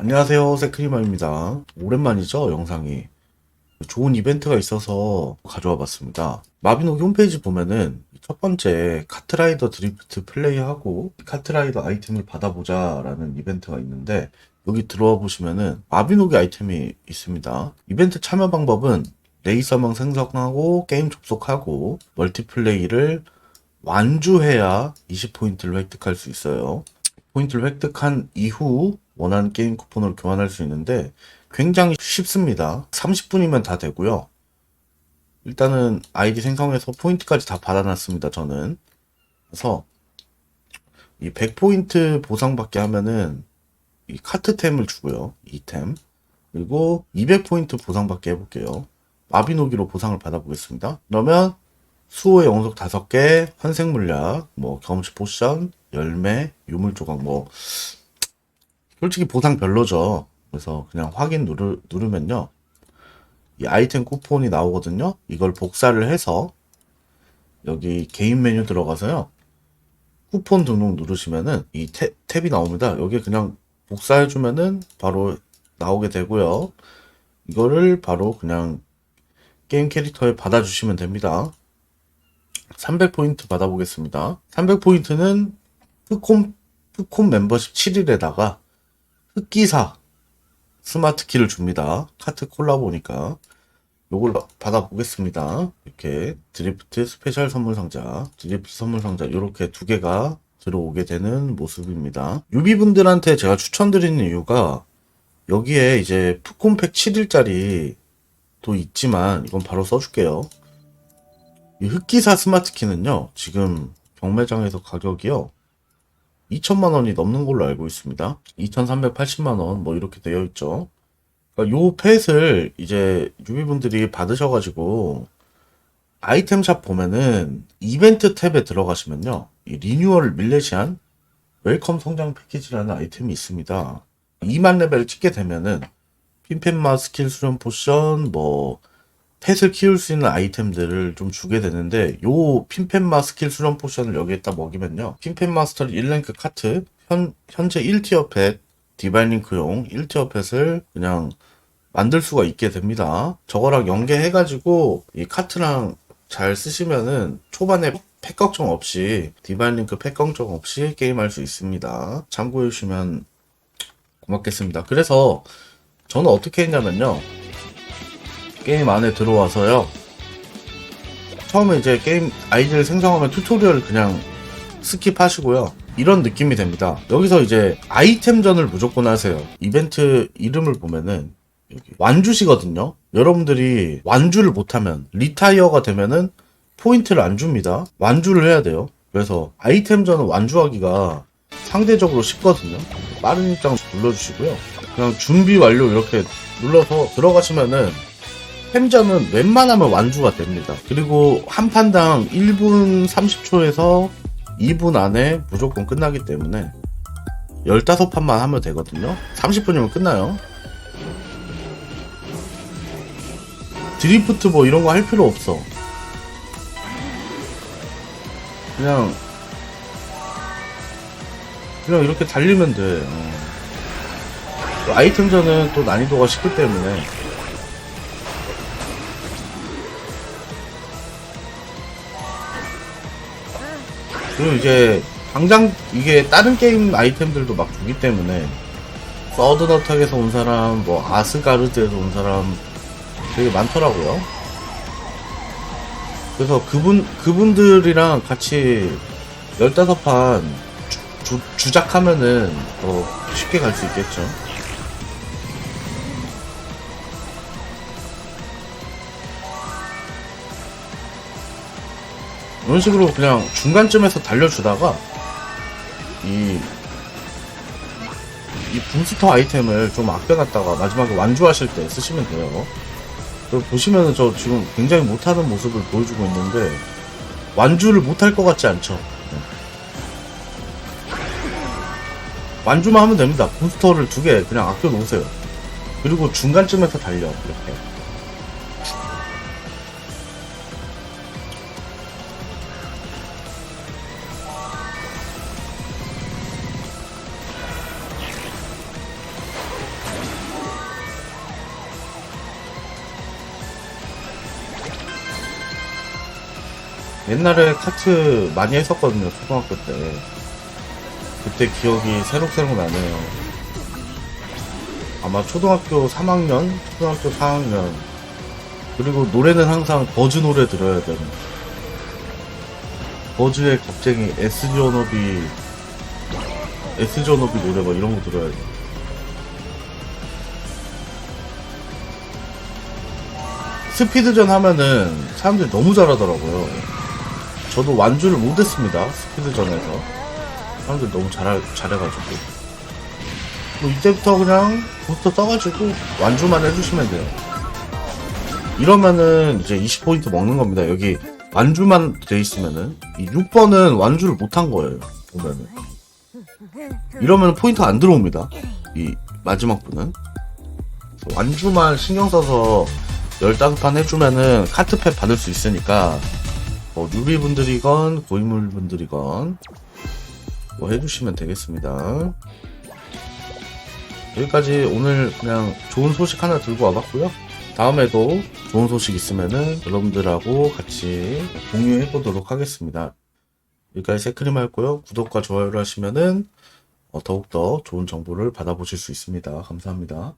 안녕하세요 세크리마입니다. 오랜만이죠 영상이. 좋은 이벤트가 있어서 가져와 봤습니다. 마비노기 홈페이지 보면은 첫 번째 카트라이더 드리프트 플레이하고 카트라이더 아이템을 받아보자 라는 이벤트가 있는데 여기 들어와 보시면은 마비노기 아이템이 있습니다. 이벤트 참여 방법은 레이서망 생성하고 게임 접속하고 멀티플레이를 완주해야 20포인트를 획득할 수 있어요 포인트를 획득한 이후 원하는 게임 쿠폰으로 교환할 수 있는데 굉장히 쉽습니다. 30분이면 다 되고요. 일단은 아이디 생성해서 포인트까지 다 받아놨습니다. 저는. 그래서 이 100포인트 보상받게 하면은 이 카트템을 주고요. 2템. 그리고 200포인트 보상받게 해볼게요. 마비노기로 보상을 받아보겠습니다. 그러면 수호의 영속 5개, 환생 물약, 뭐 경험치 포션, 열매, 유물 조각 뭐 솔직히 보상 별로죠. 그래서 그냥 확인 누르, 누르면요. 이 아이템 쿠폰이 나오거든요. 이걸 복사를 해서 여기 개인 메뉴 들어가서요. 쿠폰 등록 누르시면은 이 탭, 탭이 나옵니다. 여기 그냥 복사해주면은 바로 나오게 되고요. 이거를 바로 그냥 게임 캐릭터에 받아주시면 됩니다. 300포인트 받아보겠습니다. 300포인트는 흑홈, 흑홈 멤버십 7일에다가 흑기사 스마트 키를 줍니다. 카트 콜라보니까. 요걸 받아보겠습니다. 이렇게 드리프트 스페셜 선물 상자, 드리프트 선물 상자 이렇게 두 개가 들어오게 되는 모습입니다. 유비분들한테 제가 추천드리는 이유가 여기에 이제 푸콤팩 7일짜리 도 있지만 이건 바로 써줄게요. 이 흑기사 스마트 키는요, 지금 경매장에서 가격이요, 2천만 원이 넘는 걸로 알고 있습니다. 2,380만 원, 뭐 이렇게 되어 있죠. 그러니까 요 펫을 이제 유비분들이 받으셔가지고, 아이템샵 보면은 이벤트 탭에 들어가시면요, 이 리뉴얼 밀레시안 웰컴 성장 패키지라는 아이템이 있습니다. 2만 레벨 찍게 되면은 핀펜마 스킬 수련 포션, 뭐, 펫을 키울 수 있는 아이템들을 좀 주게 되는데 요 핀펜마 스킬 수련 포션을 여기에다 먹이면요. 핀펜 마스터 1랭크 카트 현, 현재 1티어 펫 디바인링크용 1티어 펫을 그냥 만들 수가 있게 됩니다. 저거랑 연계해 가지고 이 카트랑 잘 쓰시면은 초반에 팩 걱정 없이 디바인링크 팩 걱정 없이 게임할 수 있습니다. 참고해 주시면 고맙겠습니다. 그래서 저는 어떻게 했냐면요 게임 안에 들어와서요. 처음에 이제 게임 아이디를 생성하면 튜토리얼 그냥 스킵하시고요. 이런 느낌이 됩니다. 여기서 이제 아이템전을 무조건 하세요. 이벤트 이름을 보면은 여기 완주시거든요. 여러분들이 완주를 못하면 리타이어가 되면은 포인트를 안 줍니다. 완주를 해야 돼요. 그래서 아이템전은 완주하기가 상대적으로 쉽거든요. 빠른 입장 눌러주시고요. 그냥 준비 완료 이렇게 눌러서 들어가시면은 햄전은 웬만하면 완주가 됩니다. 그리고 한 판당 1분 30초에서 2분 안에 무조건 끝나기 때문에 15판만 하면 되거든요. 30분이면 끝나요. 드리프트 뭐 이런 거 할 필요 없어. 그냥 그냥 이렇게 달리면 돼. 어. 또 아이템전은 또 난이도가 쉽기 때문에 그리고 이제 당장 이게 다른 게임 아이템들도 막 주기 때문에 서드너탁에서 온 사람, 뭐 아스가르드에서 온 사람 되게 많더라고요. 그래서 그분 그분들이랑 같이 15판 주, 주 작하면은 더 쉽게 갈 수 있겠죠. 이런 식으로 그냥 중간쯤에서 달려주다가 이, 이 부스터 아이템을 좀 아껴놨다가 마지막에 완주하실 때 쓰시면 돼요. 그리고 보시면은 저 지금 굉장히 못하는 모습을 보여주고 있는데 완주를 못할 것 같지 않죠? 네. 완주만 하면 됩니다. 부스터를 두 개 그냥 아껴 놓으세요. 그리고 중간쯤에서 달려 이렇게. 옛날에 카트 많이 했었거든요, 초등학교 때. 그때 기억이 새록새록 나네요. 아마 초등학교 3학년, 초등학교 4학년. 그리고 노래는 항상 버즈 노래 들어야 되는. 버즈의 겁쟁이, S존업이, S존업이 노래 뭐 이런 거 들어야 돼. 스피드전 하면은 사람들이 너무 잘하더라고요. 저도 완주를 못했습니다. 스피드전에서. 사람들이 너무 잘, 잘해가지고. 뭐 이때부터 그냥 부스터 떠가지고 완주만 해주시면 돼요. 이러면은 이제 20포인트 먹는 겁니다. 여기 완주만 돼 있으면은. 이 6번은 완주를 못한 거예요. 보면은. 이러면 포인트 안 들어옵니다. 이 마지막 분은. 완주만 신경 써서 15판 해주면은 카트팩 받을 수 있으니까 뭐 뉴비분들이건 고인물분들이건 뭐 해주시면 되겠습니다. 여기까지 오늘 그냥 좋은 소식 하나 들고 와봤고요. 다음에도 좋은 소식 있으면은 여러분들하고 같이 공유해 보도록 하겠습니다. 여기까지 세크림하였고요. 구독과 좋아요를 하시면은 어, 더욱더 좋은 정보를 받아보실 수 있습니다. 감사합니다.